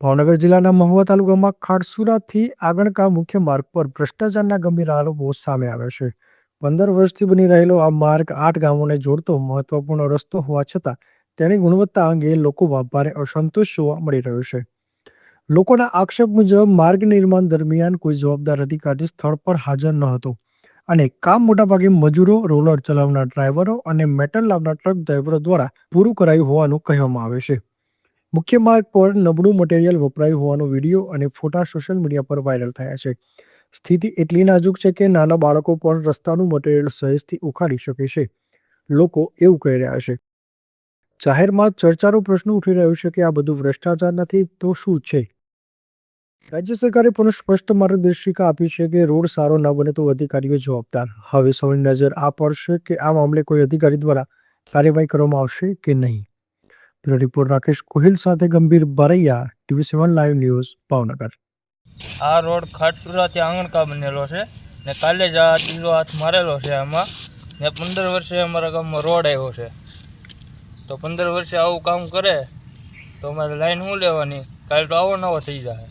ભાવનગર જિલ્લાના મહુવા તાલુકામાં ખાડસુરાથી આગળકા મુખ્ય માર્ગ પર ભ્રષ્ટાચારના ગંભીર આરોપો સામે આવ્યા છે. પંદર વર્ષથી બની રહેલો આ માર્ગ આઠ ગામોને જોડતો મહત્વપૂર્ણ રસ્તો હોવા છતાં તેની ગુણવત્તા અંગે લોકોમાં ભારે અસંતોષ જોવા મળી રહ્યો છે. લોકોના આક્ષેપ મુજબ માર્ગ નિર્માણ દરમિયાન કોઈ જવાબદાર અધિકારી સ્થળ પર હાજર ન હતો અને કામ મોટાભાગે મજૂરો, રોલર ચલાવનાર ડ્રાઈવરો અને મેટલ લાવનાર ટ્રક ડ્રાઈવરો દ્વારા પૂરું કરાયું હોવાનું કહેવામાં આવે છે. મુખ્ય માર્ગ પર નબળું મટીરીયલ વપરાયું હોવાનો વીડિયો અને ફોટા સોશિયલ મીડિયા પર વાયરલ થયા છે. સ્થિતિ એટલી નાજુક છે કે નાના બાળકો પણ રસ્તાનું મટીરીયલ સહેજથી ઉખાડી શકે છે. લોકો એવું કહી રહ્યા છે. જાહેરમાં ચર્ચાનો પ્રશ્ન ઉઠી રહ્યો છે કે આ બધું ભ્રષ્ટાચાર નથી તો શું છે? રાજ્ય સરકારે પણ સ્પષ્ટ માર્ગદર્શિકા આપી છે કે રોડ સારો ન બને તો અધિકારીઓ જવાબદાર. હવે સૌની નજર આ પડશે કે આ મામલે કોઈ અધિકારી દ્વારા કાર્યવાહી કરવામાં આવશે કે નહીં? બ્યુરો રિપોર્ટ રાકેશ કોહિલ સાથે Gambhir Baraiya TV seven live news, Bhavnagar. આ રોડ ખાટસુરાથી આંગણકા બનેલો છે ને કાલે જ આ ત્રીજો હાથ મારેલો છે આમાં ને પંદર વર્ષે અમારા ગામમાં રોડ આવ્યો છે. તો પંદર વર્ષે આવું કામ કરે તો અમારે લાઈન શું લેવાની? કાલે તો આવો નવો થઈ જાય.